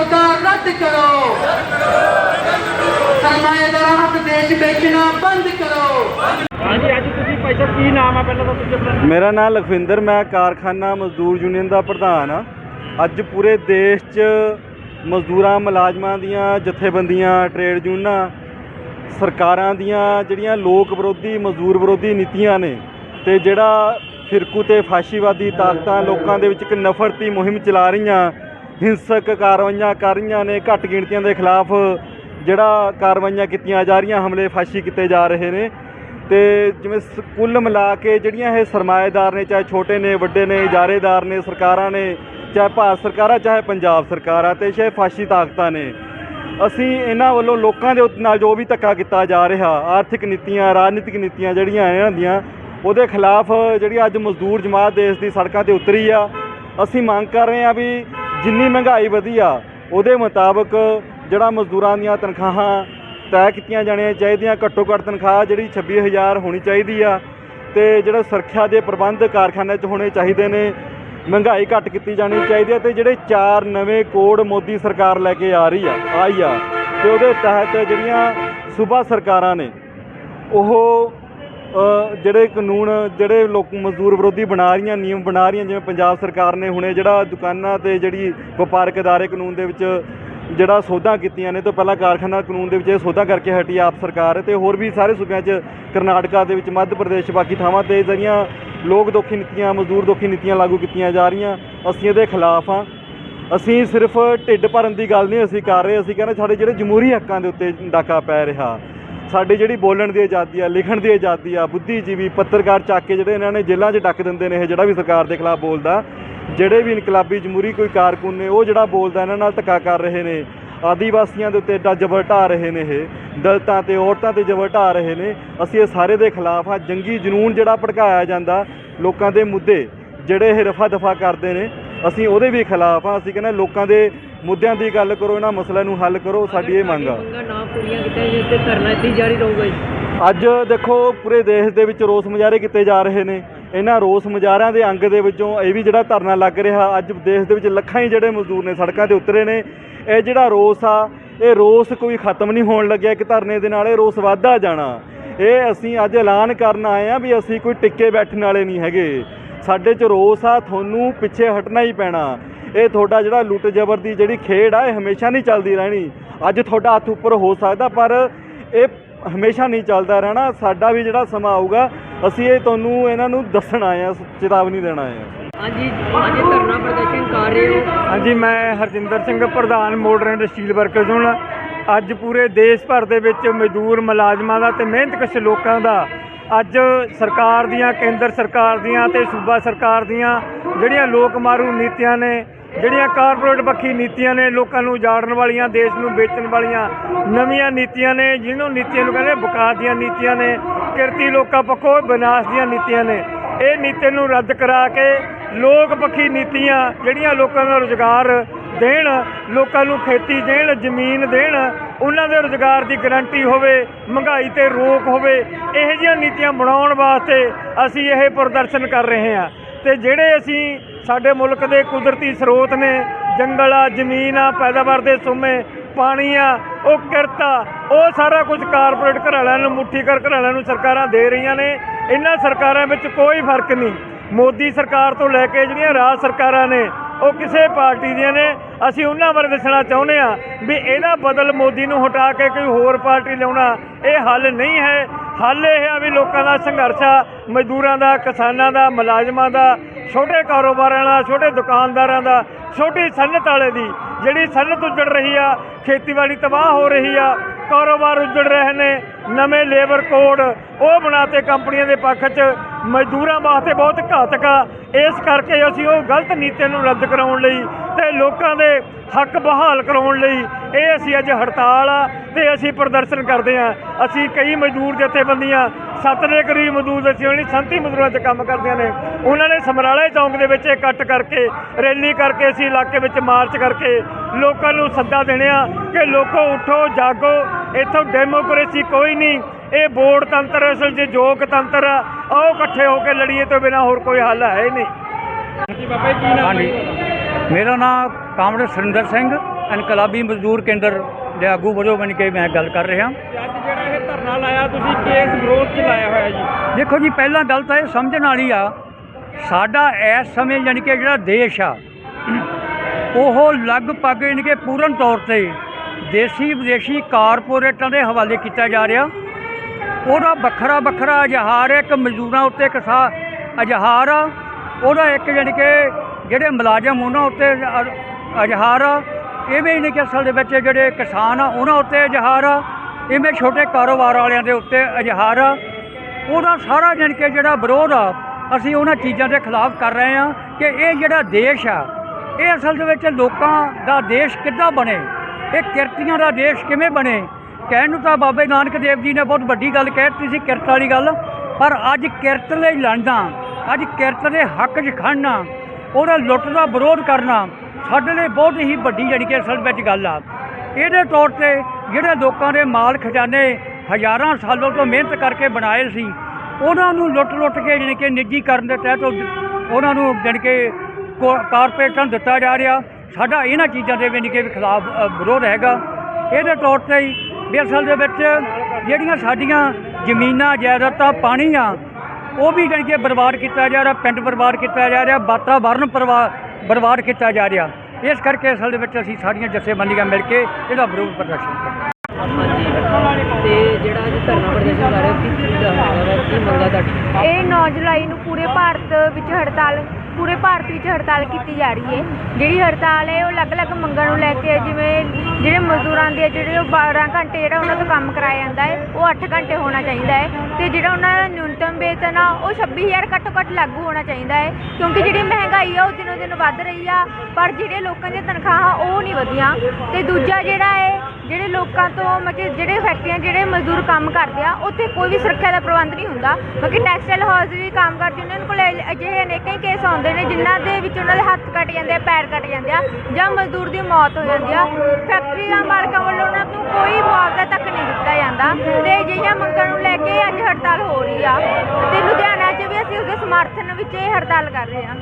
ਸੌਦਾ ਰੱਦ ਕਰੋ। ਸਰਮਾਏਦਾਰਾਂ ਹੱਥ ਦੇਸ਼ ਵੇਚਣਾ ਬੰਦ ਕਰੋ। ਹਾਂਜੀ ਅੱਜ ਤੁਸੀਂ ਭਾਈ ਸਾਹਿਬ ਕੀ ਨਾਮ ਆ ਪਹਿਲਾਂ ਤਾਂ ਤੁਸੀਂ ਆਪਣਾ? ਮੇਰਾ ਨਾਮ ਲਖਵਿੰਦਰ ਮੈਂ ਕਾਰਖਾਨਾ ਮਜ਼ਦੂਰ ਯੂਨੀਅਨ ਦਾ ਪ੍ਰਧਾਨ ਆ ਅੱਜ ਪੂਰੇ ਦੇਸ਼ 'ਚ ਮਜ਼ਦੂਰਾਂ ਮੁਲਾਜ਼ਮਾਂ ਦੀਆਂ ਜਥੇਬੰਦੀਆਂ ਟ੍ਰੇਡ ਯੂਨੀਅਨਾਂ ਸਰਕਾਰਾਂ ਦੀਆਂ ਜਿਹੜੀਆਂ ਲੋਕ ਵਿਰੋਧੀ ਮਜ਼ਦੂਰ ਵਿਰੋਧੀ ਨੀਤੀਆਂ ਨੇ ਤੇ ਜਿਹੜਾ ਫਿਰਕੂ ਤੇ ਫਾਸ਼ੀਵਾਦੀ ਤਾਕਤਾਂ ਲੋਕਾਂ ਦੇ ਵਿੱਚ ਇੱਕ ਨਫ਼ਰਤੀ ਮੁਹਿੰਮ ਚਲਾ ਰਹੀਆਂ ਹਿੰਸਕ ਕਾਰਵਾਈਆਂ ਕਰ ਰਹੀਆਂ ਨੇ, ਘੱਟ ਗਿਣਤੀਆਂ ਦੇ ਖਿਲਾਫ ਜਿਹੜਾ ਕਾਰਵਾਈਆਂ ਕੀਤੀਆਂ ਜਾ ਰਹੀਆਂ, ਹਮਲੇ ਫਾਸ਼ੀ ਕੀਤੇ ਜਾ ਰਹੇ ਨੇ। ਤੇ ਜਿਵੇਂ ਸ- ਕੁੱਲ ਮਿਲਾ ਕੇ ਜਿਹੜੀਆਂ ਇਹ ਸਰਮਾਏਦਾਰ ਨੇ, ਚਾਹੇ ਛੋਟੇ ਨੇ, ਵੱਡੇ ਨੇ, ਇਜਾਰੇਦਾਰ ਨੇ, ਸਰਕਾਰਾਂ ਨੇ, ਚਾਹੇ ਭਾਰਤ ਸਰਕਾਰਾਂ, ਚਾਹੇ ਪੰਜਾਬ ਸਰਕਾਰਾਂ ਤੇ ਚਾਹੇ ਫਾਸ਼ੀ ਤਾਕਤਾਂ ਨੇ। ਅਸੀਂ ਇਹਨਾਂ ਵੱਲੋਂ ਲੋਕਾਂ ਦੇ ਨਾਲ ਜੋ ਵੀ ਧੱਕਾ ਕੀਤਾ ਜਾ ਰਿਹਾ, ਆਰਥਿਕ ਨੀਤੀਆਂ, ਰਾਜਨੀਤਿਕ ਨੀਤੀਆਂ ਜਿਹੜੀਆਂ ਇਹਨਾਂ ਦੀਆਂ, ਉਹਦੇ ਖਿਲਾਫ ਜਿਹੜੀ ਅੱਜ ਮਜ਼ਦੂਰ ਜਮਾਤ ਦੇਸ਼ ਦੀ ਸੜਕਾਂ ਤੇ ਉਤਰੀ ਆ, ਅਸੀਂ ਮੰਗ ਕਰ ਰਹੇ ਆ ਵੀ ਜਿੰਨੀ ਮਹਿੰਗਾਈ ਵਧੀ ਆ, ਉਹਦੇ ਮੁਤਾਬਕ ਜਿਹੜਾ ਮਜ਼ਦੂਰਾਂ ਦੀਆਂ ਤਨਖਾਹਾਂ ਤੈਅ ਕੀਤੀਆਂ ਜਾਣੀਆਂ ਚਾਹੀਦੀਆਂ, ਘੱਟੋ ਘੱਟ ਤਨਖਾਹ ਜਿਹੜੀ 26000 ਹੋਣੀ ਚਾਹੀਦੀ ਆ, ਤੇ ਜਿਹੜਾ ਸੁਰੱਖਿਆ ਦੇ ਪ੍ਰਬੰਧ ਕਾਰਖਾਨੇ 'ਚ ਹੋਣੇ ਚਾਹੀਦੇ ਨੇ, ਮਹਿੰਗਾਈ ਘੱਟ ਕੀਤੀ ਜਾਣੀ ਚਾਹੀਦੀ ਹੈ ਤੇ ਜਿਹੜੇ ਚਾਰ ਨਵੇਂ ਕੋਡ ਮੋਦੀ ਸਰਕਾਰ ਲੈ ਕੇ ਆ ਰਹੀ ਆ, ਆਈ ਆ, ਤੇ ਉਹਦੇ ਤਹਿਤ ਜਿਹੜੀਆਂ ਸੂਬਾ ਸਰਕਾਰਾਂ ਨੇ, ਉਹ ਜਿਹੜੇ ਕਾਨੂੰਨ, ਜਿਹੜੇ ਲੋਕ ਮਜ਼ਦੂਰ ਵਿਰੋਧੀ ਬਣਾ ਰਹੀਆਂ, ਨਿਯਮ ਬਣਾ ਰਹੀਆਂ, ਜਿਵੇਂ ਪੰਜਾਬ ਸਰਕਾਰ ਨੇ ਹੁਣੇ ਜਿਹੜਾ ਦੁਕਾਨਾਂ ਤੇ ਜਿਹੜੀ ਵਪਾਰਕ ਅਦਾਰੇ ਕਾਨੂੰਨ ਦੇ ਵਿੱਚ ਜਿਹੜਾ ਸੋਧਾਂ ਕੀਤੀਆਂ ਨੇ, ਤੋਂ ਪਹਿਲਾਂ ਕਾਰਖਾਨਾ ਕਾਨੂੰਨ ਦੇ ਵਿੱਚ ਇਹ ਸੋਧਾਂ ਕਰਕੇ ਹਟੀ ਆਪ ਸਰਕਾਰ, ਤੇ ਹੋਰ ਵੀ ਸਾਰੇ ਸੂਬਿਆਂ 'ਚ ਕਰਨਾਟਕਾ ਦੇ ਵਿੱਚ, ਮੱਧ ਪ੍ਰਦੇਸ਼, ਬਾਕੀ ਥਾਵਾਂ ਤੇ ਜਿਹੜੀਆਂ ਲੋਕ ਦੋਖੀ ਨੀਤੀਆਂ, ਮਜ਼ਦੂਰ ਦੋਖੀ ਨੀਤੀਆਂ ਲਾਗੂ ਕੀਤੀਆਂ ਜਾ ਰਹੀਆਂ, ਅਸੀਂ ਇਹਦੇ ਖਿਲਾਫ ਆ ਅਸੀਂ ਸਿਰਫ ਢਿੱਡ ਭਰਨ ਦੀ ਗੱਲ ਨਹੀਂ ਅਸੀਂ ਕਰ ਰਹੇ, ਅਸੀਂ ਕਹਿੰਦੇ ਸਾਡੇ ਜਿਹੜੇ ਜਮਹੂਰੀ ਹੱਕਾਂ ਦੇ ਉੱਤੇ ਡਾਕਾ ਪੈ ਰਿਹਾ ਸਾਡੀ ਜਿਹੜੀ ਬੋਲਣ ਦੀ ਆਜ਼ਾਦੀ ਆ ਲਿਖਣ ਦੀ ਆਜ਼ਾਦੀ ਆ ਬੁੱਧੀਜੀਵੀ, ਪੱਤਰਕਾਰ ਚੱਕ ਕੇ ਜਿਹੜੇ ਇਹਨਾਂ ਨੇ ਜੇਲ੍ਹਾਂ 'ਚ ਡੱਕ ਦਿੰਦੇ ਨੇ ਇਹ ਜਿਹੜਾ ਵੀ ਸਰਕਾਰ ਦੇ ਖਿਲਾਫ ਬੋਲਦਾ, ਜਿਹੜੇ ਵੀ ਇਨਕਲਾਬੀ ਜਮਹੂਰੀ ਕੋਈ ਕਾਰਕੁਨ ਨੇ, ਉਹ ਜਿਹੜਾ ਬੋਲਦਾ ਇਹਨਾਂ ਨਾਲ ਧੱਕਾ ਕਰ ਰਹੇ ਨੇ, ਆਦੀਵਾਸੀਆਂ ਦੇ ਉੱਤੇ ਏਡਾ ਜ਼ਬਰ ਢਾ ਰਹੇ ਨੇ ਇਹ, ਦਲਤਾਂ ਤੇ ਔਰਤਾਂ ਤੇ ਜ਼ਬਰ ਢਾ ਰਹੇ ਨੇ, ਅਸੀਂ ਇਹ ਸਾਰੇ ਦੇ ਖਿਲਾਫ ਆ, ਜੰਗੀ ਜਨੂਨ ਜਿਹੜਾ ਭੜਕਾਇਆ ਜਾਂਦਾ, ਲੋਕਾਂ ਦੇ ਮੁੱਦੇ, ਜਿਹੜੇ ਇਹ ਰਫਾ ਦਫਾ ਕਰਦੇ ਨੇ, ਅਸੀਂ ਉਹਦੇ ਵੀ ਖਿਲਾਫ ਆ, ਅਸੀਂ ਕਹਿੰਦੇ ਲੋਕਾਂ ਦੇ ਮੁੱਦਿਆਂ ਦੀ ਗੱਲ ਕਰੋ ਇਹਨਾਂ ਮਸਲਿਆਂ ਨੂੰ ਹੱਲ ਕਰੋ ਸਾਡੀ ਇਹ ਮੰਗ ਆ। ਮੰਗਾ ਨਾ ਪੂਰੀਆਂ ਕੀਤੀਆਂ ਜੇ ਤੇ ਧਰਨਾ ਇੱਥੇ ਹੀ ਜਾਰੀ ਰਹੂਗਾ ਜੀ। ਅੱਜ ਦੇਖੋ ਪੂਰੇ ਦੇਸ਼ ਦੇ ਵਿੱਚ ਰੋਸ ਮੁਜ਼ਾਹਰੇ ਕੀਤੇ ਜਾ ਰਹੇ ਨੇ। ਇਹਨਾਂ ਰੋਸ ਮੁਜ਼ਾਹਰਿਆਂ ਦੇ ਅੰਗ ਦੇ ਵਿੱਚੋਂ ਇਹ ਵੀ ਜਿਹੜਾ ਧਰਨਾ ਲੱਗ ਰਿਹਾ ਅੱਜ ਦੇਸ਼ ਦੇ ਵਿੱਚ ਲੱਖਾਂ ਹੀ ਜਿਹੜੇ ਮਜ਼ਦੂਰ ਨੇ ਸੜਕਾਂ ਤੇ ਉਤਰੇ ਨੇ। ਇਹ ਜਿਹੜਾ ਰੋਸ ਆ ਇਹ ਰੋਸ ਕੋਈ ਖਤਮ ਨਹੀਂ ਹੋਣ ਲੱਗਿਆ ਇੱਕ ਧਰਨੇ ਦੇ ਨਾਲ ਇਹ ਰੋਸ ਵਧਦਾ ਜਾਣਾ। ਇਹ ਅਸੀਂ ਅੱਜ ਐਲਾਨ ਕਰਨ ਆਏ ਆ ਵੀ ਅਸੀਂ ਕੋਈ ਟਿੱਕੇ ਬੈਠਣ ਵਾਲੇ ਨਹੀਂ ਹੈਗੇ। ਸਾਡੇ 'ਚ ਰੋਸ ਆ ਤੁਹਾਨੂੰ ਪਿੱਛੇ ਹਟਣਾ ਹੀ ਪੈਣਾ। ਇਹ ਤੁਹਾਡਾ ਜਿਹੜਾ ਲੁੱਟ ਜ਼ਬਰ ਦੀ ਜਿਹੜੀ ਖੇਡ ਆ ਇਹ ਹਮੇਸ਼ਾ ਨਹੀਂ ਚੱਲਦੀ ਰਹਿਣੀ। ਅੱਜ ਤੁਹਾਡਾ ਹੱਥ ਉੱਪਰ ਹੋ ਸਕਦਾ ਪਰ ਇਹ ਹਮੇਸ਼ਾ ਨਹੀਂ ਚੱਲਦਾ ਰਹਿਣਾ। ਸਾਡਾ ਵੀ ਜਿਹੜਾ ਸਮਾਂ ਆਊਗਾ ਅਸੀਂ ਇਹ ਤੁਹਾਨੂੰ ਇਹਨਾਂ ਨੂੰ ਦੱਸਣ ਆਏ ਆ ਚੇਤਾਵਨੀ ਦੇਣ ਆਏ ਆ ਹਾਂਜੀ ਅੱਜ ਧਰਨਾ ਪ੍ਰਦਰਸ਼ਨ ਕਰ ਰਹੇ ਹੋ। ਹਾਂਜੀ ਮੈਂ ਹਰਜਿੰਦਰ ਸਿੰਘ ਪ੍ਰਧਾਨ ਮੋਟਰ ਐਂਡ ਸਟੀਲ ਵਰਕਰਸ ਹੁਣ। ਅੱਜ ਪੂਰੇ ਦੇਸ਼ ਭਰ ਦੇ ਵਿੱਚ ਮਜ਼ਦੂਰ ਮੁਲਾਜ਼ਮਾਂ ਦਾ ਤੇ ਮਿਹਨਤਕਸ਼ ਲੋਕਾਂ ਦਾ ਅੱਜ ਸਰਕਾਰ ਦੀਆਂ, ਕੇਂਦਰ ਸਰਕਾਰ ਦੀਆਂ ਤੇ ਸੂਬਾ ਸਰਕਾਰ ਦੀਆਂ ਜਿਹੜੀਆਂ ਲੋਕ ਮਾਰੂ ਨੀਤੀਆਂ ਨੇ, ਜਿਹੜੀਆਂ ਕਾਰਪੋਰੇਟ ਪੱਖੀ ਨੀਤੀਆਂ ਨੇ, ਲੋਕਾਂ ਨੂੰ ਉਜਾੜਨ ਵਾਲੀਆਂ, ਦੇਸ਼ ਨੂੰ ਵੇਚਣ ਵਾਲੀਆਂ ਨਵੀਆਂ ਨੀਤੀਆਂ ਨੇ, ਜਿਹਨੂੰ ਨੀਤੀਆਂ ਨੂੰ ਕਹਿੰਦੇ ਵਿਕਾਸ ਦੀਆਂ ਨੀਤੀਆਂ ਨੇ, ਕਿਰਤੀ ਲੋਕਾਂ ਪੱਖੋਂ ਵਿਨਾਸ਼ ਦੀਆਂ ਨੀਤੀਆਂ ਨੇ। ਇਹ ਨੀਤੀ ਨੂੰ ਰੱਦ ਕਰਾ ਕੇ ਲੋਕ ਪੱਖੀ ਨੀਤੀਆਂ ਜਿਹੜੀਆਂ ਲੋਕਾਂ ਦਾ ਰੁਜ਼ਗਾਰ ਦੇਣ, ਲੋਕਾਂ ਨੂੰ ਖੇਤੀ ਦੇਣ, ਜ਼ਮੀਨ ਦੇਣ, ਉਹਨਾਂ ਦੇ ਰੁਜ਼ਗਾਰ ਦੀ ਗਾਰੰਟੀ ਹੋਵੇ, ਮਹਿੰਗਾਈ ਤੇ ਰੋਕ ਹੋਵੇ, ਇਹੋ ਜਿਹੀਆਂ ਨੀਤੀਆਂ ਬਣਾਉਣ ਵਾਸਤੇ ਅਸੀਂ ਇਹ ਪ੍ਰਦਰਸ਼ਨ ਕਰ ਰਹੇ ਹਾਂ। ਤੇ ਜਿਹੜੇ ਅਸੀਂ ਸਾਡੇ ਮੁਲਕ ਦੇ ਕੁਦਰਤੀ ਸਰੋਤ ਨੇ, ਜੰਗਲ ਆ, ਜ਼ਮੀਨ ਆ, ਪੈਦਾਵਾਰ ਦੇ ਸੁਮੇ, ਪਾਣੀ ਆ, ਉਹ ਕਿਰਤਾ ਉਹ ਸਾਰਾ ਕੁਝ ਕਾਰਪੋਰੇਟ ਘਰਾਲਿਆਂ ਨੂੰ, ਮੁੱਠੀ ਕਰ ਘਰਾਲਿਆਂ ਨੂੰ ਸਰਕਾਰਾਂ ਦੇ ਰਹੀਆਂ ਨੇ, ਇਹਨਾਂ ਸਰਕਾਰਾਂ ਵਿੱਚ ਕੋਈ ਫ਼ਰਕ ਨਹੀਂ। ਮੋਦੀ ਸਰਕਾਰ ਤੋਂ ਲੈ ਕੇ ਜਿਹੜੀਆਂ ਰਾਜ ਸਰਕਾਰਾਂ ਨੇ ਉਹ ਕਿਸੇ ਪਾਰਟੀ ਦੀਆਂ ਨੇ। ਅਸੀਂ ਉਹਨਾਂ ਬਾਰੇ ਦੱਸਣਾ ਚਾਹੁੰਦੇ ਆ ਵੀ ਇਹਦਾ ਬਦਲ ਮੋਦੀ ਨੂੰ ਹਟਾ ਕੇ ਕੋਈ ਹੋਰ ਪਾਰਟੀ ਲਿਆਉਣਾ ਇਹ ਹੱਲ ਨਹੀਂ ਹੈ। ਹੱਲ ਇਹ ਆ ਵੀ ਲੋਕਾਂ ਦਾ ਸੰਘਰਸ਼ ਆ, ਮਜ਼ਦੂਰਾਂ ਦਾ, ਕਿਸਾਨਾਂ ਦਾ, ਮੁਲਾਜ਼ਮਾਂ ਦਾ, ਛੋਟੇ ਕਾਰੋਬਾਰਾਂ ਦਾ, ਛੋਟੇ ਦੁਕਾਨਦਾਰਾਂ ਦਾ, ਛੋਟੀ ਸਨਅਤ ਵਾਲੇ ਦੀ। ਜਿਹੜੀ ਸਨਅਤ ਉੱਜੜ ਰਹੀ ਆ, ਖੇਤੀਬਾੜੀ ਤਬਾਹ ਹੋ ਰਹੀ ਆ, ਕਾਰੋਬਾਰ ਉੱਜੜ ਰਹੇ ਨੇ, ਨਵੇਂ ਲੇਬਰ ਕੋਡ ਉਹ ਬਣਾਤੇ ਕੰਪਨੀਆਂ ਦੇ ਪੱਖ 'ਚ ਮਜ਼ਦੂਰਾਂ ਵਾਸਤੇ ਬਹੁਤ ਘਾਤਕ ਆ। ਇਸ ਕਰਕੇ ਅਸੀਂ ਉਹ ਗਲਤ ਨੀਤੀ ਨੂੰ ਰੱਦ ਕਰਾਉਣ ਲਈ ਤੇ ਲੋਕਾਂ ਦੇ ਹੱਕ ਬਹਾਲ ਕਰਾਉਣ ਲਈ ਇਹ ਅਸੀਂ ਅੱਜ ਹੜਤਾਲ ਆ ਤੇ ਅਸੀਂ ਪ੍ਰਦਰਸ਼ਨ ਕਰਦੇ ਆ। ਅਸੀਂ ਕਈ ਮਜ਼ਦੂਰ ਜਥੇਬੰਦੀਆਂ ਸੱਤ ਦੇ ਕਰੀਬ ਮਜ਼ਦੂਰ ਅਸੀਂ ਜਿਹੜੀ ਸੰਤੀ ਮਜ਼ਦੂਰਾਂ 'ਚ ਕੰਮ ਕਰਦੀਆਂ ਨੇ। ਉਹਨਾਂ ਨੇ ਸਮਰਾਲੇ ਚੌਂਕ ਦੇ ਵਿੱਚ ਇਕੱਠ ਕਰਕੇ ਰੈਲੀ ਕਰਕੇ ਅਸੀਂ ਇਲਾਕੇ ਵਿੱਚ ਮਾਰਚ ਕਰਕੇ ਲੋਕਾਂ ਨੂੰ ਸੱਦਾ ਦੇਣੇ ਆ ਕਿ ਲੋਕੋ ਉਠੋ ਜਾਗੋ ਇੱਥੋਂ ਡੈਮੋਕ੍ਰੇਸੀ ਕੋਈ ਨਹੀਂ। ਇਹ ਵੋਟ ਤੰਤਰ ਅਸਲ 'ਚ ਜੋਗ ਤੰਤਰ ਆ। ਆਓ ਇਕੱਠੇ ਹੋ ਕੇ ਲੜੀਏ ਤੋਂ ਬਿਨਾ ਹੋਰ ਕੋਈ ਹੱਲ ਹੈ ਹੀ ਨਹੀਂ। ਹਾਂਜੀ ਬਾਬਾ ਜੀ ਕੀ ਨਾਮ ਹੈ ਹਾਂਜੀ ਮੇਰਾ ਨਾਮ ਕਾਮਰੇਡ ਸੁਰਿੰਦਰ ਸਿੰਘ। ਇਨਕਲਾਬੀ ਮਜ਼ਦੂਰ ਕੇਂਦਰ ਦੇ ਆਗੂ ਵਜੋਂ ਬਣ ਕੇ ਮੈਂ ਗੱਲ ਕਰ ਰਿਹਾ। ਅੱਜ ਜਿਹੜਾ ਇਹ ਧਰਨਾ ਲਾਇਆ ਤੁਸੀਂ ਕੇਸ ਵਿਰੋਧ ਚ ਲਾਇਆ ਹੋਇਆ ਜੀ। ਦੇਖੋ ਜੀ ਪਹਿਲਾਂ ਗੱਲ ਤਾਂ ਇਹ ਸਮਝਣ ਵਾਲੀ ਆ ਸਾਡਾ ਇਸ ਸਮੇਂ ਯਾਨੀ ਕਿ ਜਿਹੜਾ ਦੇਸ਼ ਆ ਉਹ ਲਗਭਗ ਯਾਨੀ ਕਿ ਪੂਰਨ ਤੌਰ ਤੇ ਦੇਸੀ ਵਿਦੇਸ਼ੀ ਕਾਰਪੋਰੇਟਾਂ ਦੇ ਹਵਾਲੇ ਕੀਤਾ ਜਾ ਰਿਹਾ। ਉਹਦਾ ਵੱਖਰਾ ਵੱਖਰਾ ਇਜ਼ਹਾਰ ਹੈ ਇੱਕ ਮਜ਼ਦੂਰਾਂ ਉੱਤੇ ਕਿਸਾ ਇਜ਼ਹਾਰ ਆ ਉਹਦਾ ਇੱਕ ਯਾਨੀ ਕਿ ਜਿਹੜੇ ਮੁਲਾਜ਼ਮ ਉਹਨਾਂ ਉੱਤੇ ਅ- ਇਜ਼ਹਾਰ ਆ ਇਵੇਂ ਹੀ ਨਹੀਂ ਕਿ ਅਸਲ ਦੇ ਵਿੱਚ ਜਿਹੜੇ ਕਿਸਾਨ ਆ, ਉਹਨਾਂ ਉੱਤੇ ਇਜ਼ਹਾਰ ਆ, ਇਵੇਂ ਛੋਟੇ ਕਾਰੋਬਾਰ ਵਾਲਿਆਂ ਦੇ ਉੱਤੇ ਇਜ਼ਹਾਰ ਆ। ਉਹਦਾ ਸਾਰਾ ਜਾਣੀ ਕੇ ਜਿਹੜਾ ਵਿਰੋਧ ਆ, ਅਸੀਂ ਉਹਨਾਂ ਚੀਜ਼ਾਂ ਦੇ ਖਿਲਾਫ ਕਰ ਰਹੇ ਹਾਂ ਕਿ ਇਹ ਜਿਹੜਾ ਦੇਸ਼ ਆ, ਇਹ ਅਸਲ ਦੇ ਵਿੱਚ ਲੋਕਾਂ ਦਾ ਦੇਸ਼ ਕਿੱਦਾਂ ਬਣੇ, ਇਹ ਕਿਰਤੀਆਂ ਦਾ ਦੇਸ਼ ਕਿਵੇਂ ਬਣੇ। ਕਹਿਣ ਨੂੰ ਤਾਂ ਬਾਬੇ ਨਾਨਕ ਦੇਵ ਜੀ ਨੇ ਬਹੁਤ ਵੱਡੀ ਗੱਲ ਕਹਿ ਦਿੱਤੀ ਸੀ, ਕਿਰਤ ਵਾਲੀ ਗੱਲ। ਪਰ ਅੱਜ ਕਿਰਤ ਲਈ ਲੜਨਾ, ਅੱਜ ਕਿਰਤ ਦੇ ਹੱਕ 'ਚ ਖੜਨਾ, ਉਹਦਾ ਲੁੱਟ ਦਾ ਵਿਰੋਧ ਕਰਨਾ ਸਾਡੇ ਲਈ ਬਹੁਤ ਹੀ ਵੱਡੀ ਜਿਹੜੀ ਕਿ ਅਸਲ ਵਿੱਚ ਗੱਲ ਆ। ਇਹਦੇ ਤੌਰ ਤੇ ਜਿਹੜੇ ਲੋਕਾਂ ਦੇ ਮਾਲ ਖਜ਼ਾਨੇ ਹਜ਼ਾਰਾਂ ਸਾਲਾਂ ਤੋਂ ਮਿਹਨਤ ਕਰਕੇ ਬਣਾਏ ਸੀ, ਉਹਨਾਂ ਨੂੰ ਲੁੱਟ-ਲੁੱਟ ਕੇ ਜਾਣੀ ਕਿ ਨਿੱਜੀਕਰਨ ਦੇ ਤਹਿਤ ਉਹ- ਉਹਨਾਂ ਨੂੰ ਜਾਣੀ ਕਿ ਕੋ- ਕਾਰਪੋਰੇਟਾਂ ਨੂੰ ਦਿੱਤਾ ਜਾ ਰਿਹਾ। ਸਾਡਾ ਇਹਨਾਂ ਚੀਜ਼ਾਂ ਦੇ ਵੀ ਕੇ ਖਿਲਾਫ ਵਿਰੋਧ ਹੈਗਾ। ਇਹਦੇ ਤੌਰ ਤੇ ਹੀ ਵੀ ਅਸਲ ਦੇ ਵਿੱਚ ਜਿਹੜੀਆਂ ਸਾਡੀਆਂ ਜ਼ਮੀਨਾਂ, ਜਾਇਦਾਦਾਂ ਪਾਣੀ ਆ ਉਹ ਵੀ ਜਾਣੀ ਕਿ ਬਰਬਾਦ ਕੀਤਾ ਜਾ ਰਿਹਾ, ਪਿੰਡ ਬਰਬਾਦ ਕੀਤਾ ਜਾ ਰਿਹਾ, ਵਾਤਾਵਰਨ ਪਰਵਾ- ਬਰਬਾਦ ਕੀਤਾ ਜਾ ਰਿਹਾ। ਇਸ ਕਰਕੇ ਅਸਲ ਦੇ ਵਿੱਚ ਅਸੀਂ ਸਾਰੀਆਂ ਜਥੇਬੰਦੀਆਂ ਮਿਲ ਕੇ ਇਹਦਾ ਵਿਰੋਧ ਪ੍ਰਦਰਸ਼ਨ ਕਰ ਤੇ ਜਿਹੜਾ ਅੱਜ ਧਰਨਾ ਪ੍ਰਦਰਸ਼ਨ ਕਰ ਰਹੇ ਹੋ ਕਿਸ ਚੀਜ਼ ਦਾ ਹੈਗਾ ਵਾ ਕੀ ਮੰਗਾ ਤੁਹਾਡੀ ਇਹ 9 ਜੁਲਾਈ ਨੂੰ ਪੂਰੇ ਭਾਰਤ ਵਿੱਚ ਹੜਤਾਲ ਪੂਰੇ ਭਾਰਤ ਵਿੱਚ ਹੜਤਾਲ ਕੀਤੀ ਜਾ ਰਹੀ ਹੈ। ਜਿਹੜੀ ਹੜਤਾਲ ਹੈ ਉਹ ਅਲੱਗ-ਅਲੱਗ ਮੰਗਾਂ ਨੂੰ ਲੈ ਕੇ ਹੈ, ਜਿਵੇਂ ਜਿਹੜੇ ਮਜ਼ਦੂਰਾਂ ਦੇ ਜਿਹੜੇ ਉਹ 12 ਘੰਟੇ ਜਿਹੜਾ ਉਹਨਾਂ ਤੋਂ ਕੰਮ ਕਰਾਇਆ ਜਾਂਦਾ ਹੈ, ਉਹ 8 ਘੰਟੇ ਹੋਣਾ ਚਾਹੀਦਾ ਹੈ ਤੇ ਜਿਹੜਾ ਉਹਨਾਂ ਦਾ ਨਿਊਨਤਮ ਵੇਤਨ ਆ, ਉਹ 26000 ਘੱਟੋ ਘੱਟ ਲਾਗੂ ਹੋਣਾ ਚਾਹੀਦਾ ਹੈ, ਕਿਉਂਕਿ ਜਿਹੜੀ ਮਹਿੰਗਾਈ ਆ, ਉਹ ਦਿਨੋ ਦਿਨ ਵੱਧ ਰਹੀ ਆ, ਪਰ ਜਿਹੜੇ ਲੋਕਾਂ ਦੀਆਂ ਤਨਖਾਹਾਂ ਉਹ ਨਹੀਂ ਵਧੀਆਂ। ਤੇ ਦੂਜਾ ਜਿਹੜਾ ਹੈ, ਜਿਹੜੇ ਲੋਕਾਂ ਤੋਂ ਮਤਲਬ ਜਿਹੜੇ ਫੈਕਟਰੀਆਂ ਜਿਹੜੇ ਮਜ਼ਦੂਰ ਕੰਮ ਕਰਦੇ ਆ, ਉੱਥੇ ਕੋਈ ਵੀ ਸੁਰੱਖਿਆ ਦਾ ਪ੍ਰਬੰਧ ਨਹੀਂ ਹੁੰਦਾ। ਮਤਲਬ ਟੈਕਸਟਾਈਲ ਹਾਊਸ ਵੀ ਕਰਦੇ, ਉਹਨਾਂ ਕੋਲ ਅਜਿਹੇ ਅਨੇਕਾਂ ਹੀ ਕੇਸ ਆਉਂਦੇ ਨੇ, ਜਿਨ੍ਹਾਂ ਦੇ ਵਿੱਚ ਉਹਨਾਂ ਦੇ ਹੱਥ ਕੱਟ ਜਾਂਦੇ ਆ, ਪੈਰ ਕੱਟ ਜਾਂਦੇ ਆ, ਜਾਂ ਮਜ਼ਦੂਰ ਦੀ ਮੌਤ ਹੋ ਜਾਂਦੀ ਆ। ਫੈਕਟਰੀਆਂ ਮਾਲਕਾਂ ਵੱਲੋਂ ਉਹਨਾਂ ਨੂੰ ਕੋਈ ਮੁਆਵਜ਼ਾ ਤੱਕ ਨਹੀਂ ਦਿੱਤਾ ਜਾਂਦਾ ਤੇ ਅਜਿਹੀਆਂ ਮੰਗਾਂ ਨੂੰ ਲੈ ਕੇ ਅੱਜ ਹੜਤਾਲ ਹੋ ਰਹੀ ਆ ਤੇ ਲੁਧਿਆਣਾ 'ਚ ਵੀ ਅਸੀਂ ਉਸਦੇ ਸਮਰਥਨ ਵਿੱਚ ਇਹ ਹੜਤਾਲ ਕਰ ਰਹੇ ਹਾਂ।